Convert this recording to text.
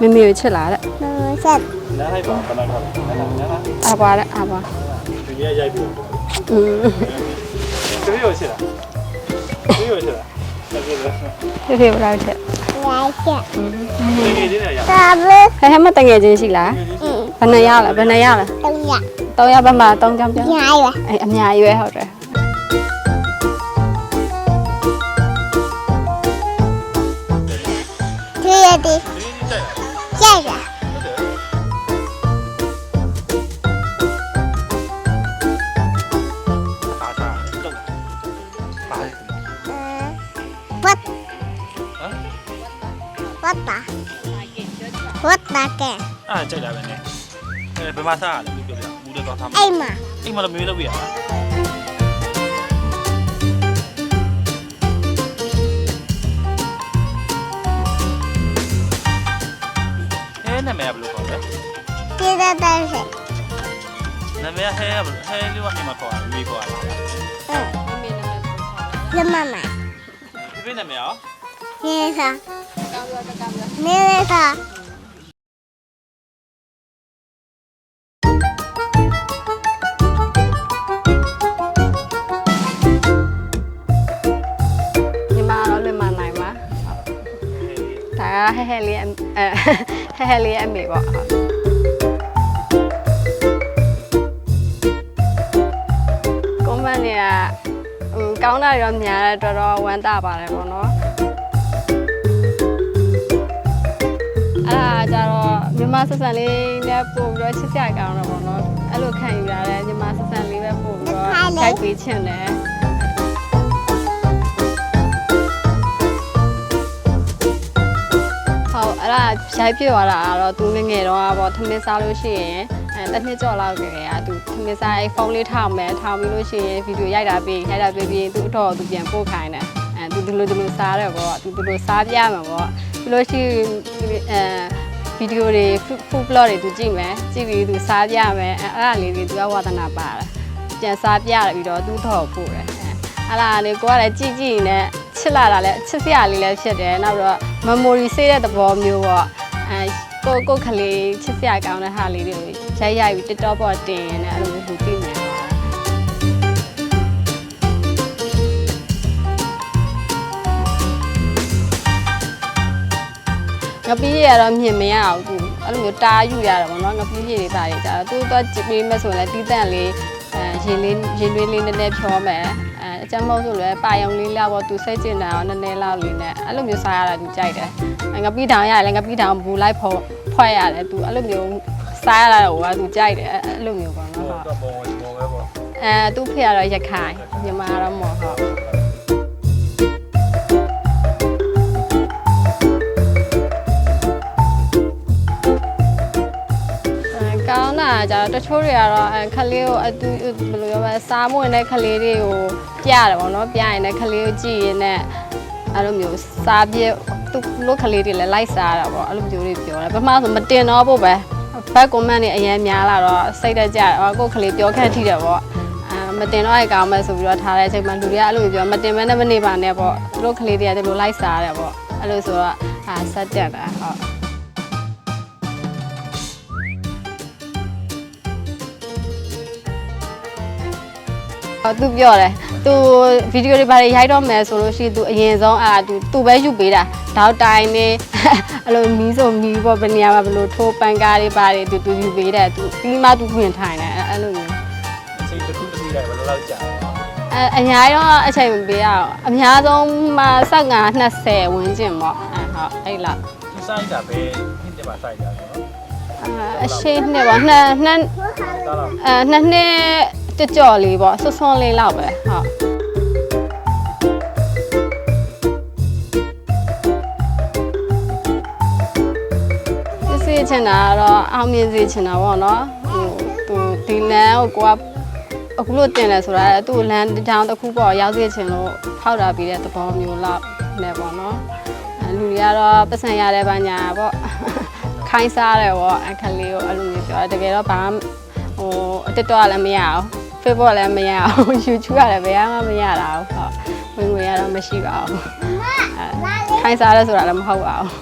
မမေကိုချစ်လာတဲ့ဆက်နားလိုက်ပါဘယ်လောက်ထားလဲနားနားနားအာပါတဲ့အာပါဒီရရိုက်ပြီးอืมတပည့်ရောရှိလားတပည့်ရောရှိလားအဲ့ဒါဖေဖေဘလောက်ထက်ရိုက်ချက်လေငယ်ချင်းတွေရကာဘဟဲဟဲမတငယ်ချင်းရှိလားအင်းဘယ်နှရလဲဘယ်နှရလဲတုံးရ3ရဘက်မှာ3ကြောင်းပြောင်းညာရအေးအများကြီးပဲဟုတ်တယ် သူရဒီဒီကြိုက်ကြိုက်လားဟုတ်တယ်အားစားတော့ပါလေဘတ်ဟမ်ဘတ်တာဘတ်တာကဲအားကြိုက်တာပဲနဲ့အဲဘယ်မှာစားရလဲပြောပြမူ ဒီတဲ့တဲ့ဆက်နာမည်ဟဲဟဲလေးဝအိမ်မှာခေါ်ရတယ်မေးခေါ်ရတာအင်းလမမဒီပြနာမည်ရောနေစာနေစာညီမတော့လွင်မနိုင်ပါဒါကဟဲဟဲလေးအအဲဟဲဟဲလေးအမေပေါ့ဟုတ်ကွန်မန့်เนี่ยဟိုကောင်းတာရောများတယ်တော်တော်ဝမ်းသာပါတယ်ပေါ့နော်အဲ့ဒါကြတော့မြန်မာဆက်ဆံလေးနဲ့ပို့ပြီးတော့ချစ်စရာကောင်းတော့ပေါ့နော်အဲ့လိုခံယူရတယ်မြန်မာဆက်ဆံလေးပဲပို့ပြီးတော့ခိုက်ပေးချင်တယ်ဟုတ်အဲ့ဒါရိုက်ပြသွားတာကတော့သူငယ်ငယ်တော့ပေါ့ထမင်းစားလို့ရှိရင်အဲ တစ်နှစ်ကျော်လောက်ကလေးကသူထမင်းစားအဲဖုန်းလေးထောင်မယ်ထောင်ပြီးလို့ရှိရင်ဗီဒီယိုရိုက်တာပြီးရိုက်တာပြီးပြီးသူ့အတော့သူပြန်ပို့ခိုင်းတယ်အဲသူဒီလိုဒီလိုစားတယ်ပေါ့သူဒီလိုစားပြမှာပေါ့ပြီးလို့ရှိရင်အဲဗီဒီယိုတွေဖူဘလော့တွေသူကြည့်မယ်ကြည့်ပြီးသူစားပြမယ်အဲအဲ့ဒါလေးတွေသူကဝါသနာပါတယ်ပြန်စားပြတယ်ပြီးတော့သူ့တော့ပို့တယ်အဲအဲ့ဒါလေးကိုကလည်းကြည့်ကြည့်နေချစ်လာတာလည်းချစ်စရာလေးလည်းဖြစ်တယ်နောက်တော့ memory စေးတဲ့သဘောမျိုးပေါ့အဲကိုကိုခလေးချစ်စရာကောင်းတဲ့ဟာလေးတွေကို ရိုက်ရိုက်ပြီး TikTok ပေါ်တင်ရင်လည်းအဲ့လိုမျိုးလူသိနေပါငပီးရတော့မြင်မရအောင်သူအဲ့လိုမျိုးတားယူရတယ်ပေါ့နော်ငပီးရတွေပါနေကြတော့သူတော့ကြည့်ပြီးမှဆိုရင်လည်းတီးတန့်လေးအဲရင်လေးရင်သွေးလေးနည်းနည်းဖြောမယ်အဲအကျမ်းမဟုတ်ဆိုလည်းပါယုံလေးလောက်ပေါ့သူစိတ်ကျင်တာရောနည်းနည်းလောက်လေးနဲ့အဲ့လိုမျိုးစားရတာသူကြိုက်တယ်ငပီးတောင်ရတယ်လည်းငပီးတောင်ဘူလိုက်ဖော်ဖွဲ့ရတယ်သူအဲ့လိုမျိုး စားရတာဟိုကသူကြိုက်တယ်အဲ့လိုမျိုးပေါ့နော်ဟုတ်တော့ဘောဘောပဲပေါ့အဲသူ့ဖေကတော့ရခိုင်ညီမကတော့မော်ဟုတ်အဲကောင်းတာကြတော့တချို့တွေကတော့အဲခလေးကိုအတူဘယ်လိုပြောမလဲစားမဝင်တဲ့ခလေးတွေကိုပြရတယ်ပေါ့နော်ပြရင်လည်းခလေးကိုကြည့်ရင်လည်းအဲ့လိုမျိုးစားပြသူလို့ခလေးတွေလည်းလိုက်စားရတာပေါ့အဲ့လိုမျိုးတွေပြောတယ်ပထမဆိုမတင်တော့ဖို့ပဲ ဘက်ကွန်မန့်တွေအရင်များလာတော့စိတ်တက်ကြတယ်ဟောကိုယ်ခလေးပြောခက်ထိတယ်ပေါ့အာမတင်တော့အဲ့ကောင်းမဲ့ဆိုပြီးတော့ထားတဲ့အချိန်မှာလူတွေကအဲ့လိုပြောမတင်မဲနဲ့မနေပါနဲ့ပေါ့သူတို့ကလေးတွေကဒီလိုလိုက်စားရတယ်ပေါ့အဲ့လိုဆိုတော့အာဆက်တက်တာဟုတ်ဟောသူပြောတယ် သူဗီဒီယိုတွေဘာတွေရိုက်တော့မယ်ဆိုလို့ရှိရင်သူအရင်ဆုံးအာသူသူပဲယူပေးတာတောက်တိုင်းနေအဲ့လိုမီးဆိုမီးပေါ့ဘယ်နေရာမှာဘယ်လိုထိုးပန်ကားတွေဘာတွေသူသူယူပေးတယ်သူပြီးမှသူဝင်ထိုင်တယ်အဲ့အဲ့လိုမျိုးအချိန်တစ်ခုတစ်ခုလိုက်ဘယ်လိုလောက်ကြာလဲအအများကြီးတော့အချိန်မပေးရအောင်အများဆုံးမှ15 20ဝန်းကျင်ပေါ့အဲဟုတ်အဲ့လောက်ဒီဆိုင်တာပဲဟင်းတယ်မှာဆိုင်ကြတယ်နော်အအရှိနှစ်ပေါ့နှစ်နှစ်ဒါတော့အဲနှစ်နှစ် ကြကြော်လေးပေါ့ဆွဆွန်းလေးလောက်ပဲဟုတ်စစ်စစ်ချင်တာကတော့အောင်မြင်စေချင်တာပေါ့နော်ဟိုသူဒီလမ်းကိုကိုကအခုလို့တင်တယ်ဆိုတာသူ့လမ်းတောင်တစ်ခုပေါ့ရောက်စေချင်လို့ဖောက်တာပြီးတဲ့သဘောမျိုးလောက်နေပေါ့နော်အဲလူတွေကတော့ပတ်စံရတယ်ပါညာပေါ့ခိုင်းစားတယ်ပေါ့အခက်လေးကိုအဲ့လိုမျိုးပြောတယ်တကယ်တော့ဘာမှဟိုအတက်တော့လည်းမရအောင် Facebook လည်းမရအောင် YouTube ကလည်းဘယ်မှမရတာဟုတ်ဝင်ငွေကတော့မရှိပါဘူးအဲခိုင်းစားရဲဆိုတာလည်းမဟုတ်ပါဘူး